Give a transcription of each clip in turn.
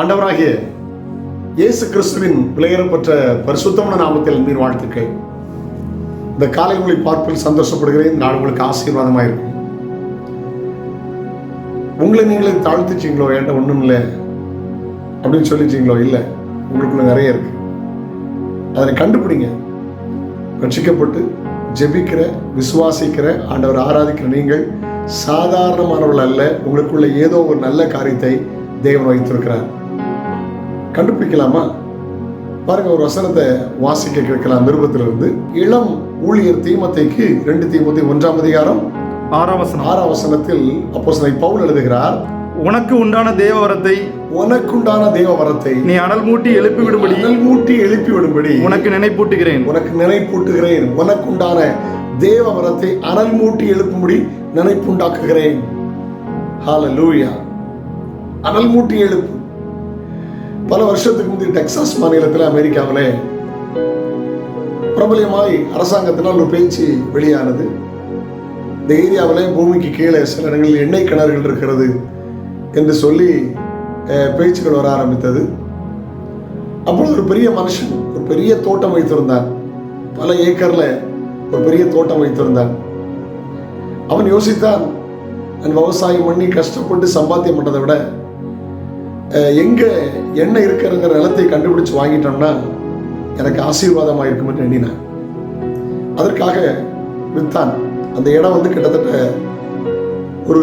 ஆண்டவராகிய இயேசு கிறிஸ்துவின் விலையேறப்பட்ட பரிசுத்தமான நாமத்தில் மீன் வாழ்த்துக்கள். இந்த காலை உங்களை பார்ப்பில் சந்தோஷப்படுகிறேன். நான் உங்களுக்கு ஆசீர்வாதமாக இருக்கும். உங்களை நீங்களே தாழ்த்துச்சிங்களோ என்கிட்ட ஒன்றும் இல்லை? அப்படின்னு சொல்லிச்சிங்களோ இல்லை? உங்களுக்குள்ள நிறைய இருக்கு. அதனை கண்டுபிடிங்க. ரட்சிக்கப்பட்டு ஜெபிக்கிற விசுவாசிக்கிற ஆண்டவர் ஆராதிக்கிற நீங்கள் சாதாரணமானவர்கள் அல்ல. உங்களுக்குள்ள ஏதோ ஒரு நல்ல காரியத்தை தேவன் வைத்திருக்கிறார். கண்டுபிடிக்கலாமா? பாருங்க ஒரு வசனத்தை வாசிக்க கேட்கலாம். நிருபத்திலிருந்து இளம் ஊழியர் தீமத்தைக்கு ரெண்டு தீமத்தை ஒன்றாம் அதிகாரம் ஆறாம் வசனம். ஆறாம் வசனத்தில் அப்போ பவுல் எழுதுகிறார் உனக்கு உண்டான தேவ வரத்தை உனக்குண்டான தேவ வரத்தை நீ அனல் மூட்டி எழுப்பி விடும்படி. அனல் மூட்டி எழுப்பி விடும்படி. உனக்கு நினைப்பூட்டுகிறேன். உனக்கு நினைப்பூட்டுகிறேன். உனக்குண்டான தேவ வரத்தை அனல் மூட்டி எழுப்பும்படி நினைப்புண்டாக்குகிறேன். ஹalleluya அனல் மூட்டி எழுப்பு. பல வருஷத்துக்கு முந்தைய டெக்சாஸ் மாநிலத்தில் அமெரிக்காவிலே பிரபலியமாய் அரசாங்கத்தினால் ஒரு பேச்சு வெளியானது. இந்த ஏரியாவிலே பூமிக்கு கீழே சில இடங்களில் எண்ணெய் கிணறுகள் இருக்கிறது என்று சொல்லி அஹ், பேச்சுகள் வர ஆரம்பித்தது. அப்பொழுது ஒரு பெரிய மனுஷன் ஒரு பெரிய தோட்டம் வைத்திருந்தான். பல ஏக்கர்ல ஒரு பெரிய தோட்டம் வைத்திருந்தான். அவன் யோசித்தான் நான் விவசாயம் பண்ணி கஷ்டப்பட்டு சம்பாத்தியம் பண்ணதை விட எங்கே எண்ணெய் இருக்கிறங்கிற நிலத்தை கண்டுபிடிச்சு வாங்கிட்டோம்னா எனக்கு ஆசீர்வாதமாக இருக்கும்னு எண்ணினான். அதற்காக வித்தான் அந்த இடம் வந்து கிட்டத்தட்ட ஒரு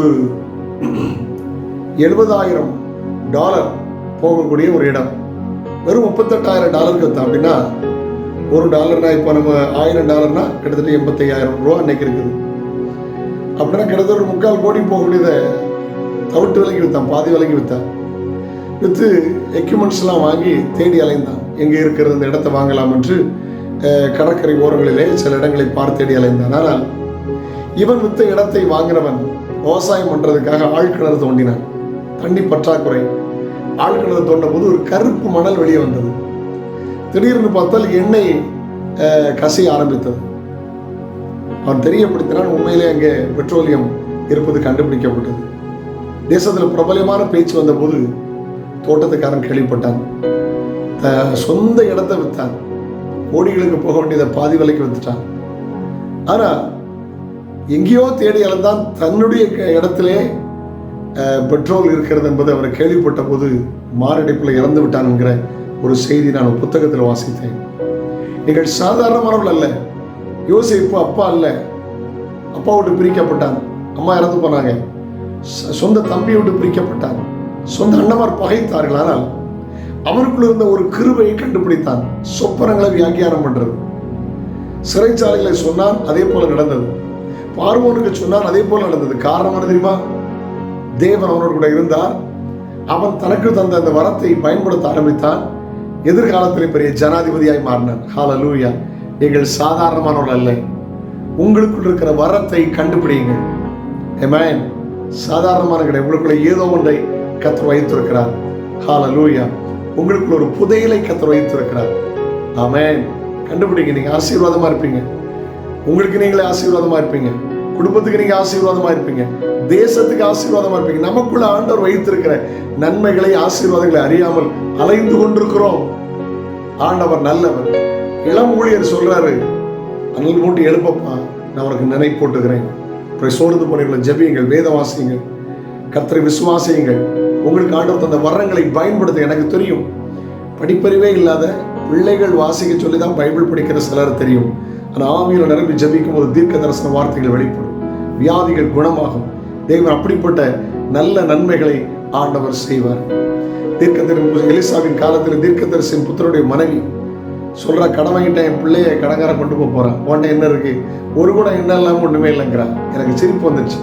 எழுபதாயிரம் டாலர் போகக்கூடிய ஒரு இடம். வெறும் முப்பத்தெட்டாயிரம் டாலருக்கு வித்தான். அப்படின்னா ஒரு டாலர்னா இப்போ நம்ம ஆயிரம் டாலர்னா கிட்டத்தட்ட எண்பத்தையாயிரம் ரூபா அன்னைக்கு இருக்குது. அப்படின்னா கிட்டத்தட்ட ஒரு முக்கால் கோடி போகக்கூடியதை தவிட்டு விலைக்கு வித்தான் பாதி விலைக்கு வித்தான். விற்று எக்யூப்மெண்ட்ஸ்லாம் வாங்கி தேடி அலைந்தான். எங்கே இருக்கிறது இந்த இடத்தை வாங்கலாம் என்று கடற்கரை ஓரங்களிலே சில இடங்களை பார்த்து தேடி அலைந்தான். ஆனால் இவன் வித்த இடத்தை வாங்கினவன் விவசாயம் பண்ணுறதுக்காக ஆழ்கிணறு தோண்டினான். தண்ணி பற்றாக்குறை. ஆழ்கிணறு தோண்ட போது ஒரு கருப்பு மணல் வெளியே வந்தது. திடீர்னு பார்த்தால் எண்ணெய் கசிய ஆரம்பித்தது. அவன் தெரியப்படுத்தினால் உண்மையிலே அங்கே பெட்ரோலியம் இருப்பது கண்டுபிடிக்கப்பட்டது. தேசத்தில் பிரபலமான பேச்சு வந்தபோது தோட்டத்துக்காரன் கேள்விப்பட்டான். த- சொந்த இடத்தை வித்தான். கோடிகளுக்கு போக வேண்டியதை பாதி விலைக்கு வித்துட்டான். ஆனா எங்கேயோ தேடி அலைந்தான் தன்னுடைய க- இடத்திலே பெட்ரோல் இருக்கிறது என்பதை அவர் கேள்விப்பட்ட போது மாரடைப்பில் இறந்து விட்டான் என்கிற ஒரு செய்தி நான் புத்தகத்தில் வாசித்தேன். நீங்கள் சாதாரணமானவர்கள் அல்ல. யோசிப்பு அப்பா அல்ல. அப்பா விட்டு பிரிக்கப்பட்டான். அம்மா இறந்து போனாங்க. ச- சொந்த தம்பி விட்டு பிரிக்கப்பட்டான். சொந்த அண்ணமார் பகைத்தார்கள் ஆனால் அவருக்குள் இருந்த ஒரு கிருபையை கண்டுபிடித்தான். சொப்பனங்களை வியாக்கியானம் பண்றது. சிறைச்சாலைகளை சொன்னான் அதே போல நடந்தது. பார்வோனுக்கு சொன்னான் அதே போல நடந்தது. காரணம் என்ன தெரியுமா? தேவன் அவனோடு கூட இருந்தார். அவன் தனக்கு தந்த அந்த வரத்தை பயன்படுத்த ஆரம்பித்தான். எதிர்காலத்தில் பெரிய ஜனாதிபதியாய் மாறினான். ஹalleluya நீங்கள் சாதாரணமானவர்கள் அல்ல. உங்களுக்குள் இருக்கிற வரத்தை கண்டுபிடியுங்கள். Amen. சாதாரணமான கிடையாது உங்களுக்குள்ள ஏதோ ஒன்றை கத்தர் வைத்திருக்கிறார். ஹalleluya உங்களுக்குள்ள ஒரு புதையலை கத்தர் வைத்திருக்கிறார். ஆமேன் கண்டுபிடிங்க நீங்க ஆசீர்வாதமா இருப்பீங்க. உங்களுக்கு நீங்களே ஆசீர்வாதமா இருப்பீங்க. குடும்பத்துக்கு நீங்க ஆசீர்வாதமா இருப்பீங்க. தேசத்துக்கு ஆசீர்வாதமா இருப்பீங்க. நமக்குள்ள ஆண்டவர் வைத்திருக்கிற நன்மைகளை ஆசீர்வாதங்களை அறியாமல் அலைந்து கொண்டிருக்கிறோம். ஆண்டவர் நல்லவர். இளம் ஊழியர் சொல்றாரு அனல் மூட்டி எழுப்பப்பா நான் உனக்கு நினை போட்டுக்கிறேன் அப்புறம் சோர்ந்து போனீங்களை ஜபியுங்கள் வேத வாசியுங்கள். கர்த்தரை விசுவாசியுங்கள். உங்களுக்கு ஆண்டவர் தந்த வரங்களை பயன்படுத்த எனக்கு தெரியும். படிப்பறிவே இல்லாத பிள்ளைகள் வாசிக்க சொல்லி தான் பைபிள் படிக்கிற சிலர் தெரியும். ஆனால் ஆவியில் நிரம்பி ஜபிக்கும் போது தீர்க்க தரிசன வார்த்தைகள் வெளிப்படும். வியாதிகள் குணமாகும். தேவன் அப்படிப்பட்ட நல்ல நன்மைகளை ஆண்டவர் செய்வார். தீர்க்கதரிசி எலிசாவின் காலத்தில் தீர்க்கதரிசின் புத்தருடைய மனைவி சொல்கிறா கடன் வாங்கிட்டேன் என் பிள்ளைய கடங்கார கொண்டு போக போகிறேன் உன்ட்ட என்ன இருக்கு? ஒரு கூட எண்ணெய் இல்லாமல் ஒன்றுமே இல்லைங்கிறா. எனக்கு சிரிப்பு வந்துச்சு.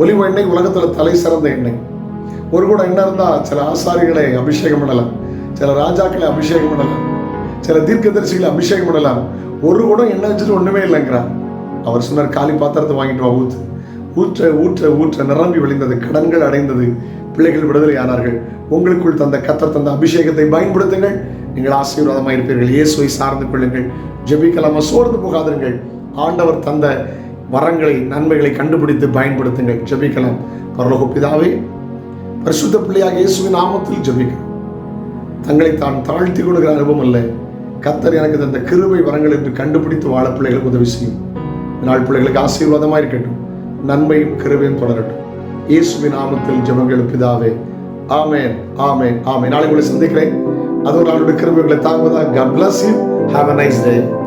ஒலிவ எண்ணெய் உலகத்தில் தலை சிறந்த எண்ணெய். ஒரு கூட என்ன இருந்தா சில ஆசாரிகளை அபிஷேகம் பண்ணலாம் சில ராஜாக்களை அபிஷேகம் பண்ணலாம் சில தீர்க்கதரிசிகளை அபிஷேகம் பண்ணலாம். ஒரு கூட என்ன வச்சுட்டு ஒண்ணுமே இல்லைங்கிறார் அவர் சொன்னார் காலி பாத்திரத்தை வாங்கிட்டு வா ஊத்து. ஊற்ற ஊற்ற ஊற்ற நிரம்பி விளைந்தது கடன்கள் அடைந்தது. பிள்ளைகள் விடுதலை ஆனார்கள். உங்களுக்குள் தந்த கத்தர் தந்த அபிஷேகத்தை பயன்படுத்துங்கள். நீங்கள் ஆசீர்வாதமாக இருப்பீர்கள். இயேசுவை சார்ந்து கொள்ளுங்கள். ஜெபிக்கலாமா? சோர்ந்து போகாதீர்கள் ஆண்டவர் தந்த வரங்களை நன்மைகளை கண்டுபிடித்து பயன்படுத்துங்கள். ஜெபிக்கலாம். பரலோக பிதாவே பரிசுத்த பிள்ளையாக இயேசுவின் நாமத்தில் ஜபிக்க தங்களை தான் தாழ்த்தி கொடுக்கிற அனுபவம் அல்ல. கத்தர் எனக்கு தந்த கிருபை வரங்கள் என்று கண்டுபிடித்து வாழ பிள்ளைகளுக்கு உதவி செய்யும். நாள் பிள்ளைகளுக்கு ஆசீர்வாதமாக இருக்கட்டும். நன்மையும் கிருபையும் தொடரட்டும். இயேசுவின் நாமத்தில் ஜபங்கள் பிதாவே ஆமென் ஆமென் ஆமென். நாளை உங்களை சந்திக்கிறேன். அது ஒரு நாளுடைய கிருபைகளை தாங்குவதா God bless you have a nice day